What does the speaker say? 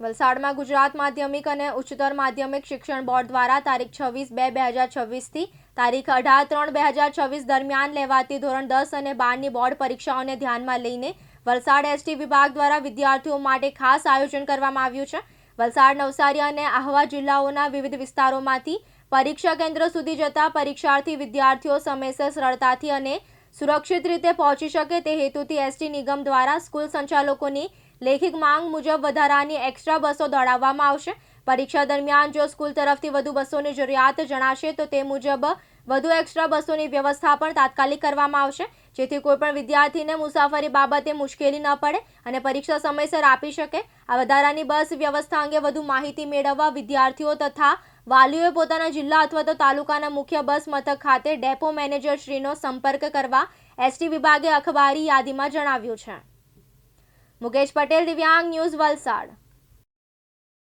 વલસાડમાં ગુજરાત માધ્યમિક અને ઉચ્ચતર માધ્યમિક શિક્ષણ બોર્ડ દ્વારા તારીખ છવ્વીસ બે બે હજાર છવ્વીસથી તારીખ અઢાર ત્રણ બે હજાર છવ્વીસ દરમિયાન લેવાતી ધોરણ દસ અને બારની બોર્ડ પરીક્ષાઓને ધ્યાનમાં લઈને વલસાડ એસટી વિભાગ દ્વારા વિદ્યાર્થીઓ માટે ખાસ આયોજન કરવામાં આવ્યું છે. વલસાડ નવસારી અને આહવા જિલ્લાઓના વિવિધ વિસ્તારોમાંથી પરીક્ષા કેન્દ્ર સુધી જતા પરીક્ષાર્થી વિદ્યાર્થીઓ સમયસર સરળતાથી અને સુરક્ષિત રીતે પહોંચી શકે તે હેતુથી એસટી નિગમ દ્વારા સ્કૂલ સંચાલકોની લેખિત માંગ મુજબ વધારાની એક્સ્ટ્રા બસો દોડાવવામાં આવશે. પરીક્ષા દરમિયાન જો સ્કૂલ તરફથી વધુ બસોની જરૂરિયાત જણાશે, તો તે મુજબ વધુ એક્સ્ટ્રા બસોની વ્યવસ્થા પણ તાત્કાલિક કરવામાં આવશે. જેથી કોઈપણ વિદ્યાર્થીને મુસાફરી બાબતે મુશ્કેલી ન પડે અને પરીક્ષા સમયસર આપી શકે. આ વધારાની બસ વ્યવસ્થા અંગે વધુ માહિતી મેળવવા વિદ્યાર્થીઓ તથા વાલીઓએ પોતાના જિલ્લા અથવા તો તાલુકાના મુખ્ય બસ મથક ખાતે ડેપો મેનેજરશ્રીનો સંપર્ક કરવા એસટી વિભાગે અખબારી યાદીમાં જણાવ્યું છે. મુકેશ પટેલ દિવ્યાંગ ન્યૂઝ વલસાડ.